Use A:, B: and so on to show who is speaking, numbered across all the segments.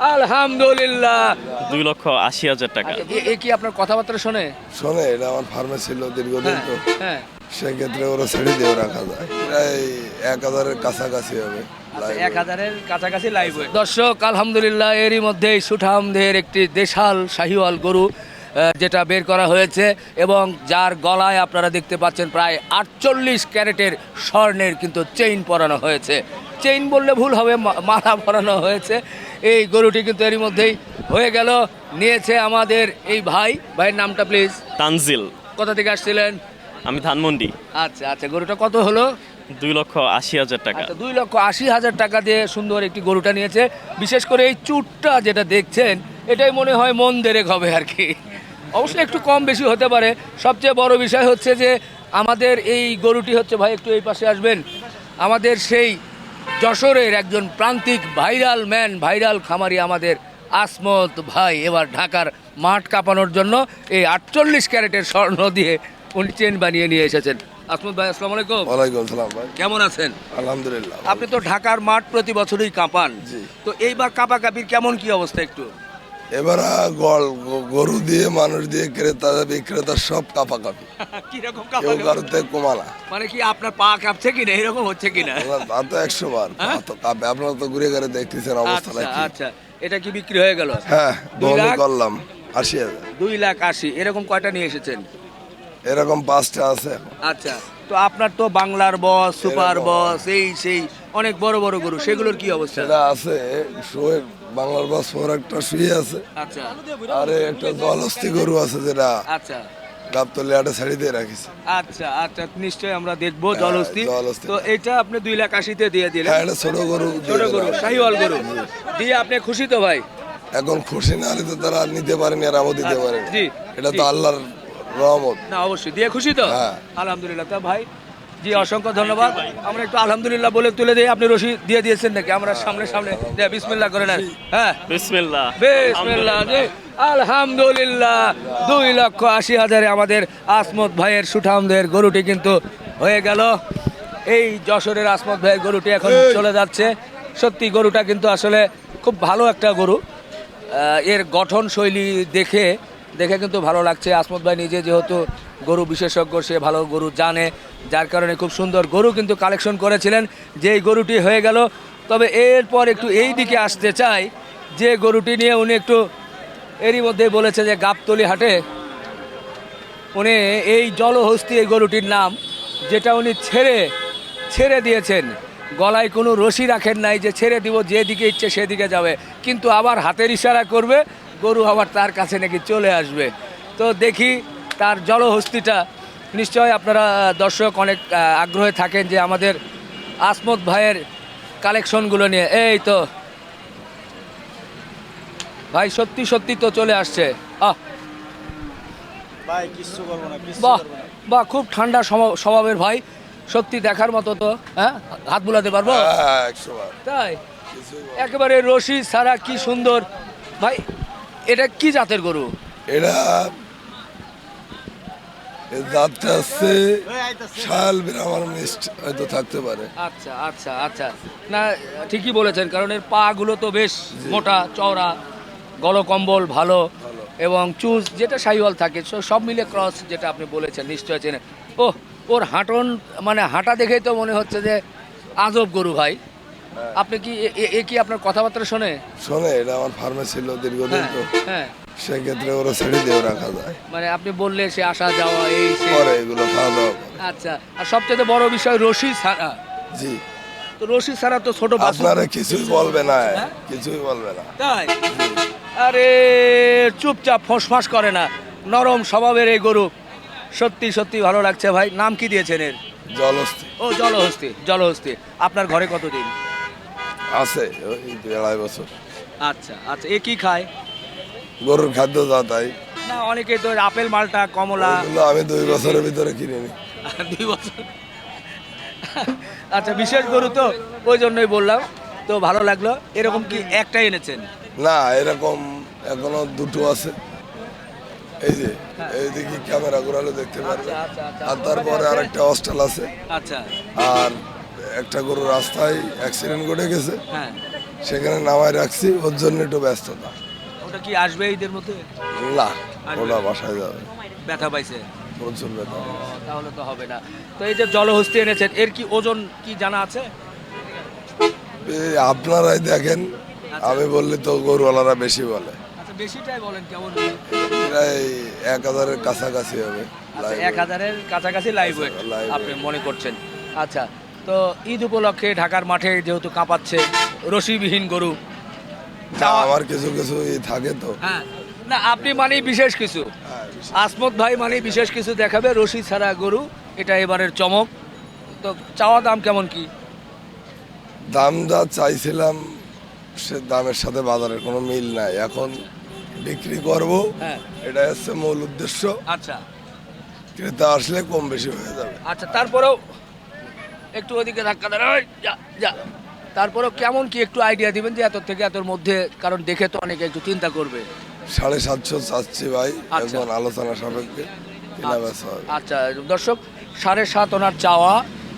A: আলহামদুলিল্লাহ।
B: দুই লক্ষ আশি হাজার টাকা।
A: আচ্ছা, এ- কি আপনার কথাবার্তা শোনে?
C: শোনে এটা আমার ফার্মে ছিল দীর্ঘদিন তো।
A: হ্যাঁ
C: সেক্ষেত্রে ওরা ছেড়ে দিয়েও রাখা যায় প্রায় এক হাজারের কাছাকাছি হবে।
A: আচ্ছা, এক হাজারের কাছাকাছি লাইভ দর্শক আলহামদুলিল্লাহ এরই মধ্যেই সুঠামদের একটি দেশাল শাহিওয়াল গরু যেটা বের করা হয়েছে এবং যার গলায় আপনারা দেখতে পাচ্ছেন প্রায় আটচল্লিশ ক্যারেটের স্বর্ণের কিন্তু চেইন পরানো হয়েছে। চেইন বললে ভুল হবে মা- মালা পরানো হয়েছে। এই গরুটি কিন্তু এরই মধ্যেই হয়ে গেল। নিয়েছে আমাদের এই ভাই। ভাইয়ের নামটা প্লিজ
B: তানজিল।
A: কোথা থেকে আসছিলেন?
B: আমি ধানমন্ডি।
A: আচ্ছা আচ্ছা গরুটা কত হলো?
B: দুই লক্ষ আশি হাজার টাকা।
A: আচ্ছা দুই লক্ষ আশি হাজার টাকা দিয়ে সুন্দর একটি গরুটা নিয়েছে। বিশেষ করে এই চুটটা যেটা দেখছেন এটাই মনে হয় মন দেরেক হবে আর কি। অবশ্যই একটু কম বেশি হতে পারে। সবচেয়ে বড় বিষয় হচ্ছে যে আমাদের এই গরুটি হচ্ছে ভাই একটু এই পাশে আসবেন। আমাদের সেই যশোরের একজন প্রান্তিক ভাইরাল ম্যান ভাইরাল খামারি আমাদের আসমত ভাই। এবার ঢাকার মাঠ কাঁপানোর জন্য এই আটচল্লিশ ক্যারেটের স্বর্ণ দিয়ে উনি চেন বানিয়ে নিয়ে এসেছেন। আসমত ভাই আসসালাম আলাইকুম।
C: ওয়ালাইকুম সালাম ভাই।
A: কেমন আছেন?
C: আলহামদুলিল্লাহ
A: আপনি তো ঢাকার মাঠ প্রতি বছরই কাঁপান।
C: জি।
A: তো এইবার কাঁপা কাঁপির কেমন কি অবস্থা একটু?
C: এবার গল গরু দিয়ে মানুষ দিয়ে ক্রেতা বিক্রেতা সব কাপা কাপি
A: কীরকম
C: কেউ কারোতে
A: মানে কি আপনার পা কাঁপছে কিনা? এরকম হচ্ছে কিনা?
C: তা তো একশো বার তো কাঁপে। আপনারা তো ঘুরে ঘুরে দেখতেছেন অবস্থা
A: আচ্ছা আচ্ছা। এটা কি বিক্রি হয়ে গেল?
C: হ্যাঁ বমি করলাম আশি হাজার।
A: দুই লাখ আশি। এরকম কয়টা নিয়ে এসেছেন?
C: এরকম পাঁচটা আছে
A: আচ্ছা। তো আপনার তো বাংলার বস সুপার বস এই সেই অনেক বড় বড় গরু। সেগুলোর কি অবস্থা?
C: আছে বাংলার বাস ফোর একটা শুয়ে আছে।
A: আচ্ছা।
C: আর একটা জলহস্তি গরু আছে যেটা
A: আচ্ছা।
C: গাবতলি আটে ছাড়ি দিয়ে রাখিছে।
A: আচ্ছা আচ্ছা নিশ্চয়ই আমরা দেখব
C: হ্যাঁ।
A: তো এটা আপনি দুই লাখ আশিতে দিয়ে দিলেন।
C: হ্যাঁ এটা ছোট গরু
A: ছোট গরু। শাহিওয়াল গরু। দিয়ে আপনি খুশি তো ভাই?
C: এখন খুশি না হলে তো তারা নিতে পারেনি আর আমও দিতে পারেনি।
A: জি,
C: এটা তো আল্লাহর রহমত।
A: না অবশ্যই। দিয়ে খুশি তো?
C: হ্যাঁ।
A: আলহামদুলিল্লাহ। তা ভাই জি অসংখ্য ধন্যবাদ। আমরা একটু আলহামদুলিল্লাহ বলে তুলে দিই আপনি রশি দিয়ে দিয়েছেন নাকি? আমরা সামনে সামনে। দিয়ে বিসমিল্লাহ করে নেন। হ্যাঁ।
B: বিসমিল্লাহ।
A: বিসমিল্লাহ জি। আলহামদুলিল্লাহ। দুই লক্ষ আশি হাজারে আমাদের আসমত ভাইয়ের সুঠামদের গরুটি কিন্তু হয়ে গেল। এই যশোরের আসমত ভাইয়ের গরুটি এখন চলে যাচ্ছে। সত্যি গরুটা কিন্তু আসলে খুব ভালো একটা গরু। এর গঠন শৈলী দেখে দেখে কিন্তু ভালো লাগছে। আসমত ভাই নিজে যেহেতু গরু বিশেষজ্ঞ, সে ভালো গরু জানে। যার কারণে খুব সুন্দর গরু কিন্তু কালেকশন করেছিলেন। যেই গরুটি হয়ে গেল। তবে এরপর একটু এই দিকে আসতে চাই। যে গরুটি নিয়ে উনি একটু এরই মধ্যে বলেছে যে গাবতলি হাটে উনি এই জলহস্তি এই গরুটির নাম, যেটা উনি ছেড়ে ছেড়ে দিয়েছেন। গলায় কোনো রশি রাখেন নাই যে ছেড়ে দিব, যেদিকে ইচ্ছে সেদিকে যাবে। কিন্তু আবার হাতের ইশারা করবে। গরু আবার তার কাছে নাকি চলে আসবে। তো দেখি তার জলহস্তিটা নিশ্চয় আপনারা দর্শক অনেক আগ্রহে থাকেন যে আমাদের আসমত ভাইয়ের কালেকশনগুলো নিয়ে। এই তো। ভাই সত্যি সত্যি তো চলে আসছে। আহ। বাহ বাহ খুব ঠান্ডা স্বভাব- স্বভাবের ভাই। সত্যি দেখার মতো তো হ্যাঁ? হাত বুলাতে পারব?
C: হ্যাঁ
A: তাই? একেবারে রশি সারা কি সুন্দর। ভাই এটা কি জাতের গরু?
C: এটা এর জাতটা হচ্ছে শাল বিরামার মিষ্ট হয়তো থাকতে পারে।
A: আচ্ছা আচ্ছা আচ্ছা। না ঠিকই বলেছেন কারণ এর পা গুলো তো বেশ মোটা চওড়া গলকম্বল ভালো। এবং চুজ যেটা সাইওয়াল থাকে সব মিলে ক্রস যেটা আপনি বলেছেন নিশ্চয় চেনে ও ওর হাঁটন মানে হাঁটা দেখেই তো মনে হচ্ছে যে আজব গরু ভাই। আপনি কি এ- কি আপনার কথাবার্তা শোনে?
C: শোনে এটা আমার ফার্মে ছিল দীর্ঘদিন
A: হ্যাঁ
C: তো।
A: হ্যাঁ।
C: সেক্ষেত্রে ওরা ছেড়ে দিয়েও রাখা যায়।
A: মানে আপনি বললে সে আসা যাওয়া এই।
C: পরে এগুলো খাওয়া দাওয়া
A: আচ্ছা আর সবচেয়ে বড় বিষয় রশি ছাড়া।
C: জি।
A: তো রশি ছাড়া তো ছোট
C: আপনারা কিছুই বলবে না।
A: হ্যাঁ?
C: কিছুই বলবে না।
A: তাই? আরে চুপচাপ ফোঁসফাঁস করে না। নরম স্বভাবের এই গরু। সত্যি সত্যি ভালো লাগছে ভাই। নাম কি দিয়েছেন এর?
C: জলস্থি
A: ও জলহস্তি জলহস্তি। আপনার ঘরে কতদিন?
C: আছে ওই দুই আড়াই বছর।
A: আচ্ছা আচ্ছা এ কি খায়?
C: গরুর খাদ্য যা তাই।
A: না অনেকে তো আপেল মালটা কমলা।
C: ওগুলো আমি দুই বছরের ভিতরে কিনে নি
A: দুই বছর। আচ্ছা বিশেষ গরু তো ওই জন্যই বললাম। তো ভালো লাগল। এরকম কি একটাই এনেছেন?
C: না এরকম এখনও দুটো আছে। এই যে এইদিকে ক্যামেরা ঘোরালে দেখতে পারবে।
A: আচ্ছা, আচ্ছা, আচ্ছা।
C: আর তারপরে আরেকটা হস্টেল আছে।
A: আচ্ছা।
C: আর একটা গরু রাস্তায় অ্যাক্সিডেন্ট ঘটে গেছে।
A: হ্যাঁ।
C: সেখানে নামায় রাখছি ওর জন্য একটু ব্যস্ততা।
A: ওটা কি আসবে ঈদের মধ্যে?
C: না ওটা বাসায় যাবে।
A: ব্যথা পাইছে?
C: প্রচুর ব্যথা
A: তাহলে তো হবে না। তো এই যে জলহস্তি এনেছেন এর কি ওজন কি জানা আছে?
C: আপনারাই দেখেন। আমি বললে তো গরুওয়ালারা বেশি বলে।
A: আচ্ছা বেশিটাই বলেন কেমন
C: প্রায় এক হাজারের কাছাকাছি হবে
A: আচ্ছা এক হাজারের কাছাকাছি লাইভ আপনি মনে করছেন। আচ্ছা তো ঈদ উপলক্ষে ঢাকার মাঠে যেহেতু কাঁপাচ্ছে রশিবিহীন গরু।
C: তা আমার কিছু কিছু ই থাকে তো।
A: হ্যাঁ। না আপনি মানেই বিশেষ কিছু। আসমত ভাই মানে বিশেষ কিছু দেখাবে রশি ছাড়া গরু এটা এবারের চমক। তো চাওয়া দাম কেমন কি?
C: দাম যা চাইছিলাম সে দামের সাথে বাজারের কোনো মিল নাই। এখন বিক্রি করব
A: হ্যাঁ।
C: এটা হচ্ছে মূল উদ্দেশ্য।
A: আচ্ছা।
C: ক্রেতা আসলে কম বেশি হয়ে যাবে।
A: আচ্ছা তারপরেও একটু ওদিকে ধাক্কা দেন ওই, যা যা। তারপরেও কেমন কি একটু আইডিয়া দিবেন যে এত থেকে এতর মধ্যে? কারণ দেখে তো অনেকে একটু চিন্তা করবে।
C: সাড়ে সাতশো চাচ্ছি ভাই
A: আচ্ছা।
C: এখন আলোচনা সাপেক্ষে। কিনা বেচা হবে।
A: আচ্ছা দর্শক সাড়ে সাত ওনার চাওয়া।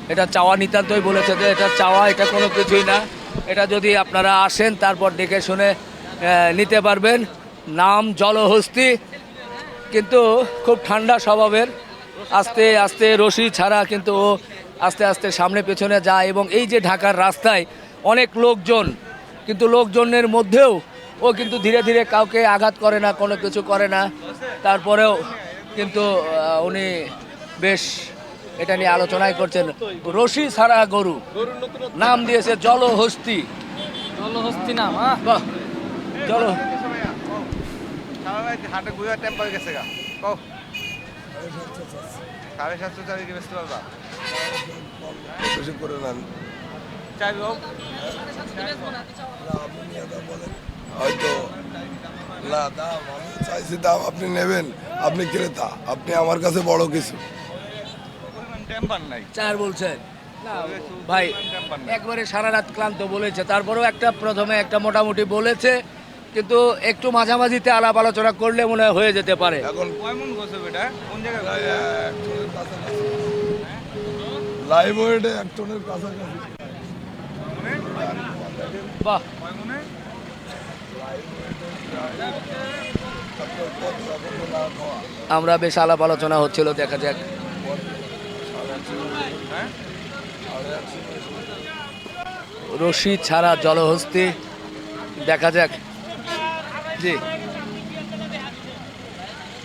A: এটা চাওয়া নিতান্তই বলেছে যে এটা চাওয়া এটা কোনো কিছুই না। এটা যদি আপনারা আসেন তারপর দেখে শুনে আহ, নিতে পারবেন। নাম জলহস্তি কিন্তু খুব ঠান্ডা স্বভাবের। আস্তে আস্তে রশি ছাড়া কিন্তু ও আস্তে আস্তে সামনে পেছনে যায় এবং এই যে ঢাকার রাস্তায় অনেক লোকজন কিন্তু লোকজনের মধ্যেও ও কিন্তু ধীরে ধীরে কাউকে আঘাত করে না কোনো কিছু করে না। তারপরেও কিন্তু উনি বেশ এটা নিয়ে আলোচনাই করছেন। রশি ছাড়া গরু। নাম দিয়েছে জলহস্তি।
D: জলহস্তি নাম হ্যাঁ
A: জল
E: সাড়ে সাতশো চারি কি বেচতে পারবা?
C: বেশি করে নেন হয়তো না দাম আমি চাইছি দাম আপনি নেবেন আপনি ক্রেতা আপনি আমার কাছে বড় কিছু
A: চার বলছেন ভাই একবারে সারা রাত ক্লান্ত বলেছে তারপরেও একটা প্রথমে একটা মোটামুটি বলেছে কিন্তু একটু মাঝামাঝিতে আলাপ আলোচনা করলে মনে হয় হয়ে যেতে পারে
C: এখন
E: কয় মন গোছে বেটা কোন জায়গায়
C: লাইভ কাছাকাছি।
A: আমরা বেশ আলাপ আলোচনা হচ্ছিল, দেখা যাক। রশি ছাড়া জলহস্তি, দেখা যাক। জি দেখেন দেখেন
C: বলেন
E: তোমারটা দাম জানি তারপরে না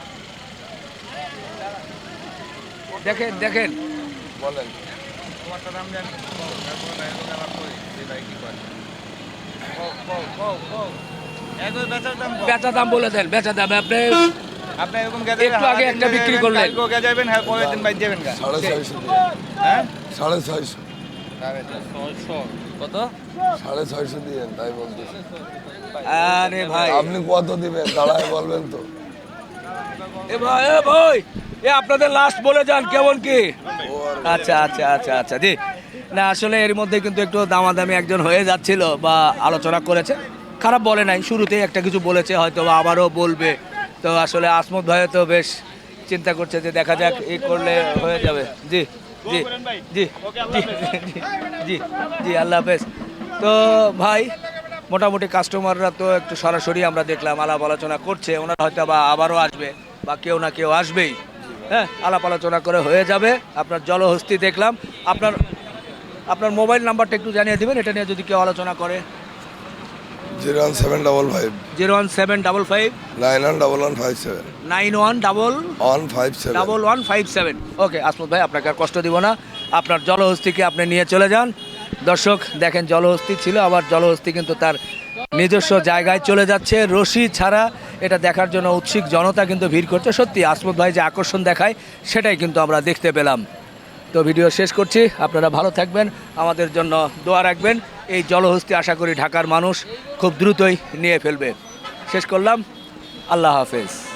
E: এগুলো আবার কই যে ভাই কি করে কও কও কও কও একই বেচার দাম কও।
A: বেচা দাম বলে দেন বেচা দাম। আপনি
E: আপনি এরকম
A: একটু আগে একটা বিক্রি করলেন।
E: কালকে যাবেন হ্যাঁ পরের দিন বাইর যাবেন গা। হ্যাঁ?
C: সাড়ে ছয়শো।
A: কত?
C: সাড়ে ছয়শো দিয়েন তাই বলতেছি।
A: আরে ভাই।
C: আপনি কত দিবেন? দাঁড়ায় বলবেন তো।
A: এ ভাই এ ভাই। এ, আপনাদের লাস্ট বলে যান, কেমন কি? আচ্ছা আচ্ছা আচ্ছা আচ্ছা জি। না, আসলে এর মধ্যে কিন্তু একটু দামাদামি একজন হয়ে যাচ্ছিল বা আলোচনা করেছে। খারাপ বলে নাই, শুরুতেই একটা কিছু বলেছে হয়তো বা আবারও বলবে। তো আসলে আসমত ভাই তো বেশ চিন্তা করছে যে দেখা যাক এই করলে হয়ে যাবে। জি জি জি জি জি আল্লাহ হাফেজ। তো ভাই, মোটামুটি কাস্টমাররা তো একটু সরাসরি আমরা দেখলাম, আলাপ আলোচনা করছে, ওনারা হয়তো বা আবারও আসবে, বা কেউ না কেউ আসবেই। হ্যাঁ আলাপ আলোচনা করে হয়ে যাবে। আপনার জলহস্তি দেখলাম। আপনার আপনার মোবাইল নাম্বারটা একটু জানিয়ে দেবেন এটা নিয়ে যদি কেউ আলোচনা করে।
C: Zero one seven double five.
A: Zero one seven double five.
C: Nine one double one five seven.
A: Nine one double
C: one five seven.
A: Double one five seven. Okay Asmat ভাই আপনাকে আর কষ্ট দিব না। আপনার জলহস্তিকে আপনি নিয়ে চলে যান। দর্শক দেখেন জলহস্তি ছিল আবার জলহস্তি কিন্তু তার নিজস্ব জায়গায় চলে যাচ্ছে। রশি ছাড়া এটা দেখার জন্য উৎসুক জনতা কিন্তু ভিড় করছে। সত্যি, আসমত ভাই যে আকর্ষণ দেখায়, সেটাই কিন্তু আমরা দেখতে পেলাম। তো ভিডিও শেষ করছি। আপনারা ভালো থাকবেন, আমাদের জন্য দোয়া রাখবেন। এই জলহস্তি আশা করি ঢাকার মানুষ খুব দ্রুতই নিয়ে ফেলবে। শেষ করলাম। আল্লাহ হাফেজ।